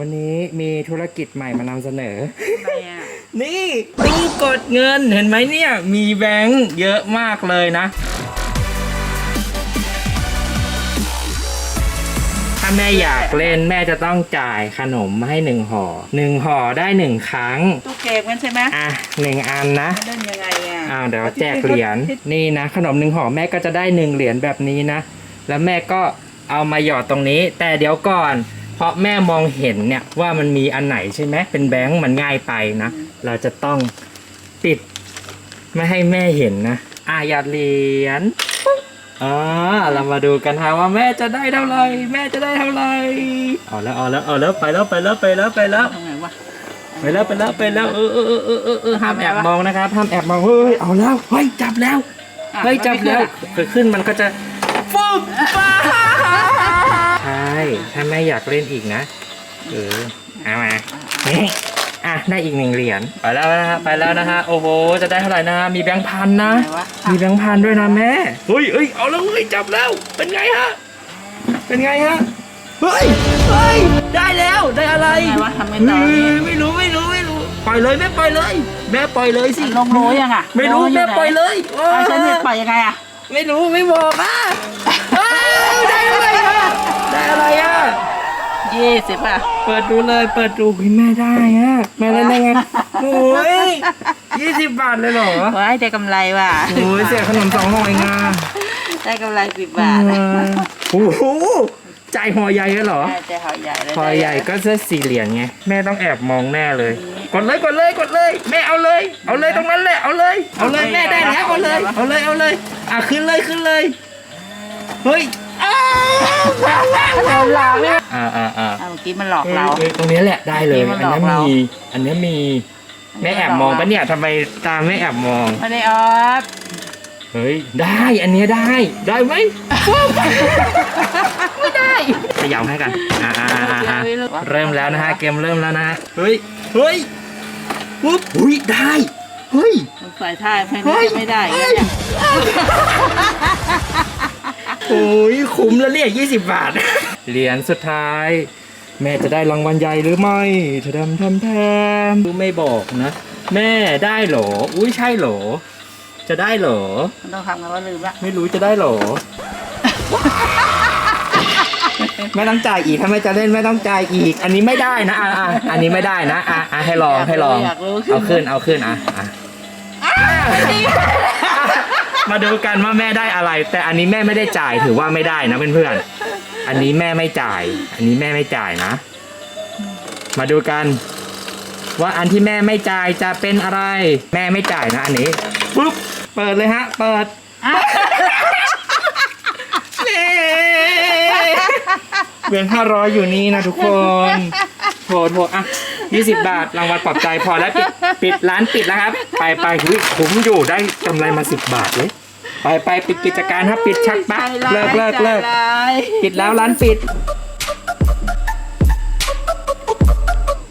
วันนี้มีธุรกิจใหม่มานำเสนอ อะไรอะนี่ตู้กดเงินเห็นไหมเนี่ย มีแบงค์เยอะมากเลยนะ ถ้าแม่อยากเล่นแม่จะต้องจ่ายขนมให้หนึ่งห่อหนึ่งห่อได้หนึ่งครั้ง ตู้เกมกันใช่ไหมอะหนึ่งอันนะ เล่นยังไงอะอ้าวเดี๋ยวแจกเหรียญนี่นะ ขนมหนึ่งห่อแม่ก็จะได้หนึ่งเหรียญแบบนี้นะ แล้วแม่ก็เอามาหยอดตรงนี้ แต่เดี๋ยวก่อน เพราะแม่มองเห็นเนี่ยว่ามันมีอันไหนใช่ไหมเป็นแบงค์มันง่ายไปนะ เราจะต้องปิดไม่ให้แม่เห็นนะอะหยอดเหรียญอ่าเรามาดูกันฮะว่าแม่จะได้เท่าไหร่แม่จะได้เท่าไหร่เอาแล้วเอาแล้วเอาแล้วไปแล้วไปแล้วไปแล้วไปแล้วทำไงวะไปแล้วไปแล้วไปแล้วเออเออเออเออเออเออห้ามแอบมองนะครับห้ามแอบมองเฮ้ยเอาแล้วเฮ้ยจับแล้วอะเฮ้ยจับแล้วมันไม่ขึ้นอะเกิดขึ้นมันก็จะฟุบฟ้าใช่ ถ้าแม่อยากเล่นอีกนะเออเอามานี่อะได้อีกหนึ่งเหรียญไปแล้วนะฮะไปแล้วนะฮะโอ้โหจะได้เท่าไหร่นะมีแบงค์พันนะ ไหนวะ มีแบงค์พันด้วยนะแม่เฮ้ยเฮ้ยเอาแล้วเฮ้ยจับแล้ว เป็นไงฮะเป็นไงฮะเฮ้ยเฮ้ยได้แล้วได้อะไรไหนวะทำไงต่อเฮ้นี่ยไม่รู้ไม่รู้ไม่รู้ปล่อยเลยแม่ปล่อยเลย แม่ปล่อยเลยสิลงโลยังอะไม่รู้โอยู่แม่ไหนปล่อยเลยอะฉันจะปล่อยยังไงอะ ไม่รู้ไม่บอกอะเอ้ยได้อะไรอะได้อะไรอะ ยี่สิบอะ เปิดดูเลย เปิดดูเฮ้ยแม่ได้อะแม่เล่นได้ไงโอ้ยยี่สิบบาทเลยเหรอว้ายได้กำไรว่ะ โอ้ยเสียขนมสองห่อเองอะได้กำไรสิบบาทเออโอ้โหใจห่อใหญ่เลยเหรอได้ใจหอใหญ่เลยพอใหญ่ก็จะสี่เหรียญไงแม่ต้องแอบมองแน่เลย กดเลยกดเลยกดเลย แม่เอาเลย เอาเลยตรงนั้นแหละเอาเลย เอาเลยแม่ได้แล้วเอาเลยเอาเลยเอาเลยอะขึ้นเลยขึ้นเลยเฮ้ยอ้าวเราหลอกเนี่ยอ่าอ่าอ่าเอาเมื่อ กี้มันหลอกเรา เอ้ยตรงนี้แหละได้เลยเมื่อัอนกี้นี้มันหลอกเรามี อันนี้มีแม่แอบมองปะเนี่ยทำไมตาไม่แอบมอง ไม่ได้ออฟเฮ้ย ได้ อันเนี้ยได้ ได้ไหม ไม่ได้ขยำให้กัน อ่าอ่าอ่าอ่าเริ่มแล้วนะฮะ เกมเริ่มแล้วนะฮะ เฮ้ย เฮ้ยปุ๊บอุ้ย ได้ เฮ้ยมันใส่ท่าเพลงเฮ้นี้ยจะไม่ได้เฮ้เนี่ยยโอ้ยคุ้มแล้วเนี่ยยี่สิบบาท เหรียญสุดท้าย แม่จะได้รางวัลใหญ่หรือไม่ทำทำทำทำดูไม่บอกนะ แม่ได้เหรอ อุ้ยใช่เหรอ จะได้เหรอ มันต้องทำกันว่าลืมละไม่รู้จะได้เหรอ ไม่ต้องจ่ายอีก ถ้าไม่จะเล่นไม่ต้องจ่ายอีก อันนี้ไม่ได้นะอะอะอันนี้ไม่ได้นะอะอะให้ลองให้ลองอยากรู้เอาขึ้นเอาขึ้นอะอะ มาดูกันว่าแม่ได้อะไร แต่อันนี้แม่ไม่ได้จ่ายถือว่าไม่ได้นะเพื่อนๆ อันนี้แม่ไม่จ่าย อันนี้แม่ไม่จ่ายนะ มาดูกัน ว่าอันที่แม่ไม่จ่ายจะเป็นอะไร แม่ไม่จ่ายนะอันนี้ปุ๊บเปิดเลยฮะ เปิดอะเบียงห้าร้อยอยู่นี่นะทุกคนโถโถอะยี่สิบบาทรางวัลปลอบใจพอแล้วปิดปิดร้านปิดแล้วครับ ไปไปหุยคุ้มอยู่ได้กำไรมาสิบบาทเลย ไปไปปิดกิจการครับปิดชักปะใจร้ายเลิกเลิกเลิกใจร้ายปิดแล้วร้านปิด